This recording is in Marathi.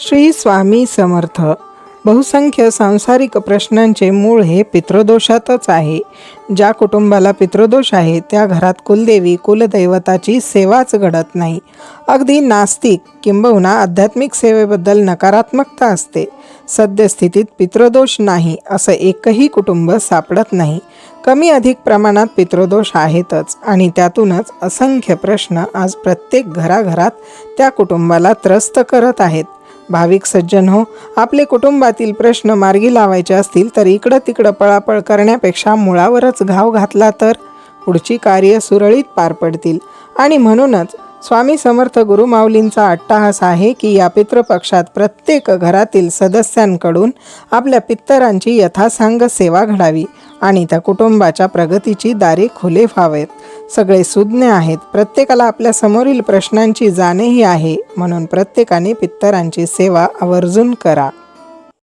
श्री स्वामी समर्थ. बहुसंख्य सांसारिक प्रश्नांचे मूळ हे पितृदोषातच आहे. ज्या कुटुंबाला पितृदोष आहे त्या घरात कुलदेवी कुलदैवताची सेवाच घडत नाही. अगदी नास्तिक किंबहुना आध्यात्मिक सेवेबद्दल नकारात्मकता असते. सद्यस्थितीत पितृदोष नाही असं एकही कुटुंब सापडत नाही. कमी अधिक प्रमाणात पितृदोष आहेतच आणि त्यातूनच असंख्य प्रश्न आज प्रत्येक घराघरात त्या कुटुंबाला त्रस्त करत आहेत. भाविक सज्जन हो आपले कुटुंबातील प्रश्न मार्गी लावायचे असतील तर इकडं तिकडं पळापळ करण्यापेक्षा मुळावरच घाव घातला तर पुढची कार्य सुरळीत पार पडतील. आणि म्हणूनच स्वामी समर्थ गुरुमाऊलींचा अट्टाहास आहे की या पितृपक्षात प्रत्येक घरातील सदस्यांकडून आपल्या पित्तरांची यथासांग सेवा घडावी आणि त्या कुटुंबाच्या प्रगतीची दारे खुले व्हावेत. सगळे सुज्ञ आहेत. प्रत्येकाला आपल्या समोरील प्रश्नांची जाणीही आहे म्हणून प्रत्येकाने पित्तरांची सेवा आवर्जून करा.